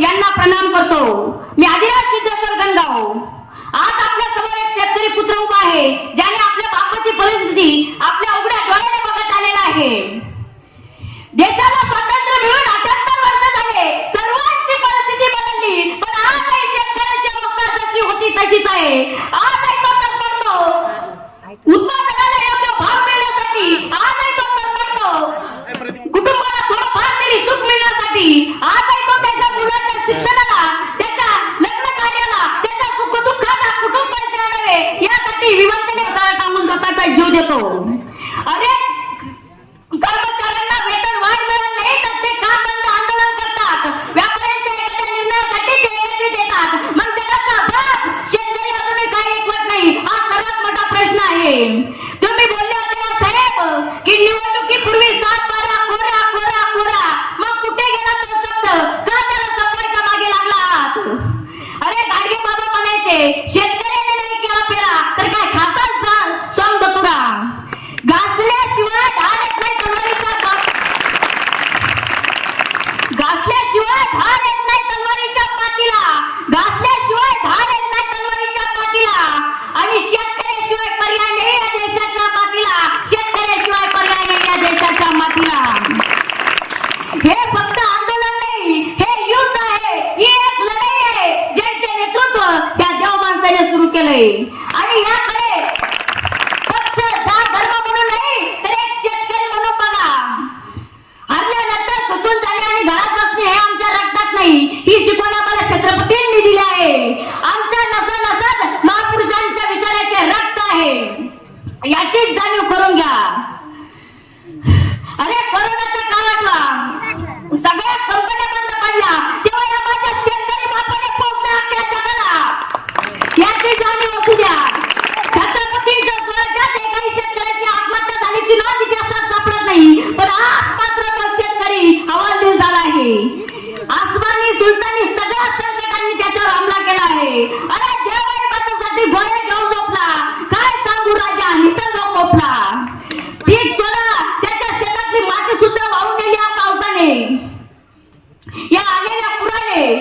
यांना प्रणाम करतो. मी आदिराज सिद्धेश्वर हो आज आपल्यासमोर एक शेतकरी पुत्र उभा आहे ज्याने आपल्या बापाची परिस्थिती आपल्या उघड्या डोळ्याने बघत आलेला आहे. देशाला स्वातंत्र्य मिळून अठ्याहत्तर वर्ष झाले सर्वांची परिस्थिती बदलली पण आजही शेतकऱ्यांची अवस्था जशी होती तशीच आहे. आज तो संपर्क उत्पन्न Wow केलंय. आणि याकडे पक्ष जात धर्म म्हणून नाही तर एक शेतकरी म्हणून बघा. हरल्यानंतर कुठून जाणे आणि घरात बसणे हे आमच्या रक्तात नाही. ही शिकवण आम्हाला छत्रपतींनी दिली आहे. आमच्या नसा नसात महापुरुषांच्या विचाराचे रक्त आहे. याचीच जाणीव करून घ्या.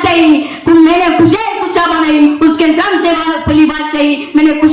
बादशाही. तुम मैंने कुछ पूछा बनाई उसके सामने से बात सही मैंने कुछ